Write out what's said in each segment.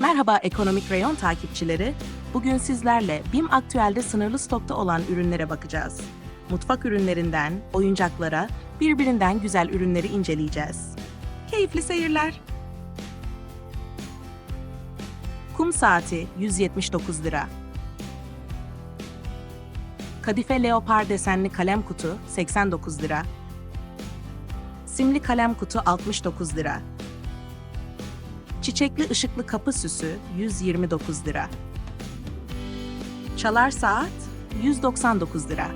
Merhaba ekonomik reyon takipçileri. Bugün sizlerle BİM Aktüel'de sınırlı stokta olan ürünlere bakacağız. Mutfak ürünlerinden oyuncaklara birbirinden güzel ürünleri inceleyeceğiz. Keyifli seyirler. Kum saati 179 lira. Kadife leopar desenli kalem kutu 89 lira. Simli kalem kutu 69 lira. Çiçekli ışıklı kapı süsü 129 lira. Çalar saat 199 lira.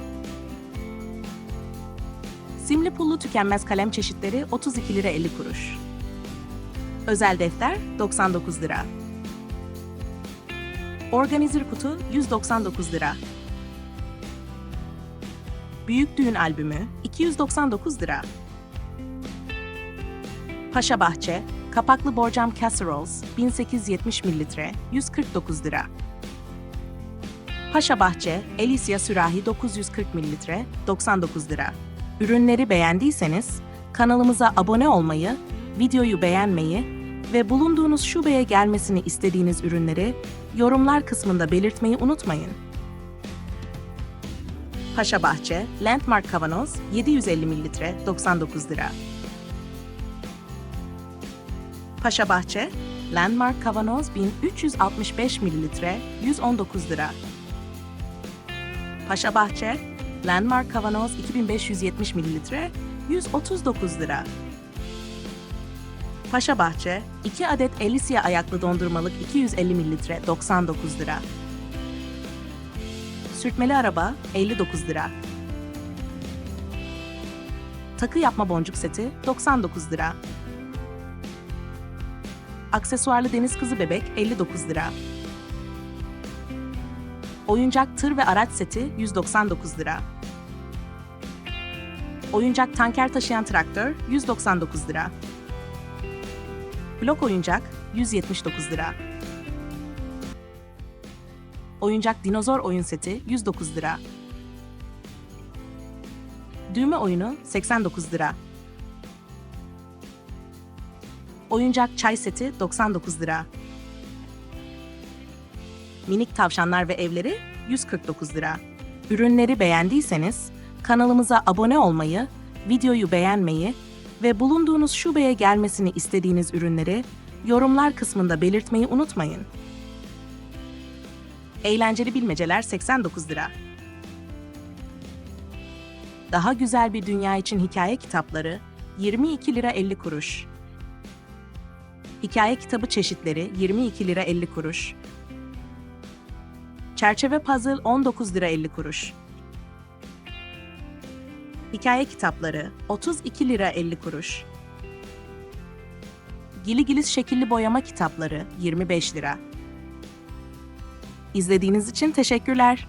Simli pullu tükenmez kalem çeşitleri 32 lira 50 kuruş. Özel defter 99 lira. Organizer kutu 199 lira. Büyük düğün albümü 299 lira. Paşa Bahçe, kapaklı borcam casseroles 1870 mililitre 149 lira. Paşa Bahçe, Elysia sürahi 940 mililitre 99 lira. Ürünleri beğendiyseniz kanalımıza abone olmayı, videoyu beğenmeyi ve bulunduğunuz şubeye gelmesini istediğiniz ürünleri yorumlar kısmında belirtmeyi unutmayın. Paşa Bahçe, Landmark kavanoz 750 mililitre 99 lira. Paşa Bahçe, Landmark kavanoz 1365 mililitre 119 lira. Paşa Bahçe, Landmark kavanoz 2570 mililitre 139 lira. Paşa Bahçe, 2 adet Elysia ayaklı dondurmalık 250 mililitre 99 lira. Sürtmeli araba 59 lira. Takı yapma boncuk seti 99 lira. Aksesuarlı deniz kızı bebek 59 lira. Oyuncak tır ve araç seti 199 lira. Oyuncak tanker taşıyan traktör 199 lira. Blok oyuncak 179 lira. Oyuncak dinozor oyun seti 109 lira. Düğme oyunu 89 lira. Oyuncak çay seti 99 lira. Minik tavşanlar ve evleri 149 lira. Ürünleri beğendiyseniz kanalımıza abone olmayı, videoyu beğenmeyi ve bulunduğunuz şubeye gelmesini istediğiniz ürünleri yorumlar kısmında belirtmeyi unutmayın. Eğlenceli bilmeceler 89 lira. Daha güzel bir dünya için hikaye kitapları 22 lira 50 kuruş. Hikaye kitabı çeşitleri 22 lira 50 kuruş. Çerçeve puzzle 19 lira 50 kuruş. Hikaye kitapları 32 lira 50 kuruş. Gili Gilis şekilli boyama kitapları 25 lira. İzlediğiniz için teşekkürler.